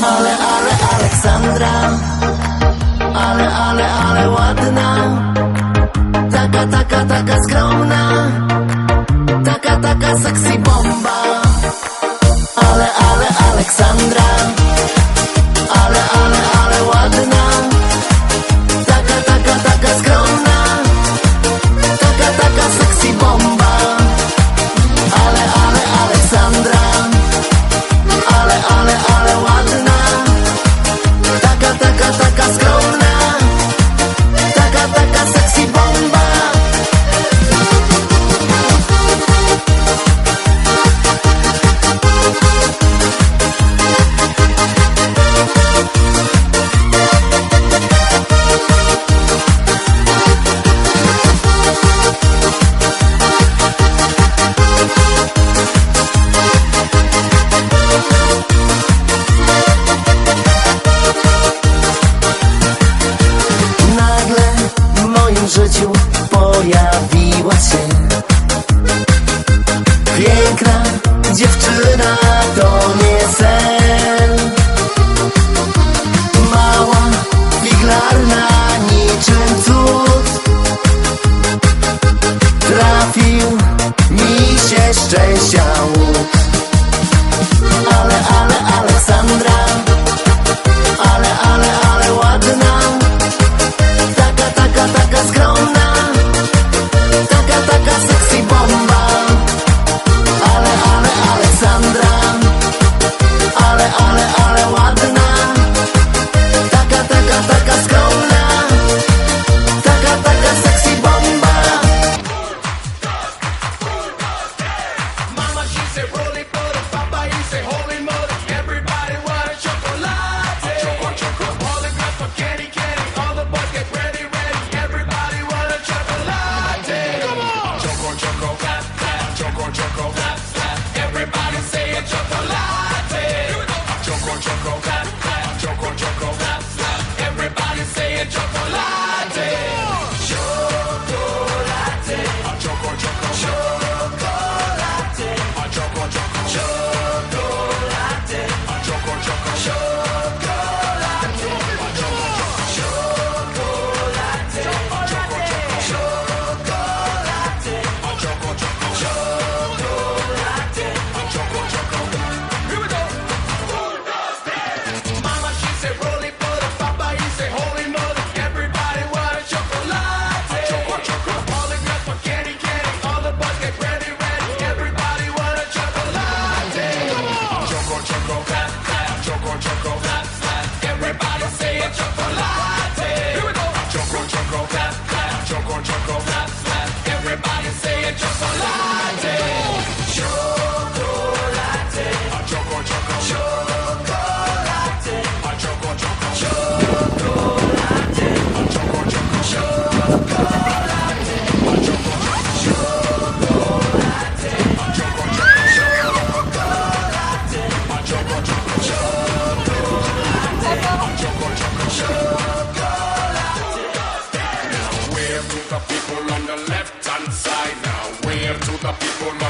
Ale, ale, Aleksandra. Ale, ale, ale ładna. Taka, taka, taka skromna. Taka, taka sexy bomba. Ale, ale nada.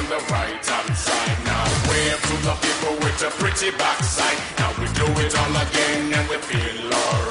on the right hand side. Now wave to the people with a pretty backside. Now we do it all again and we feel alright.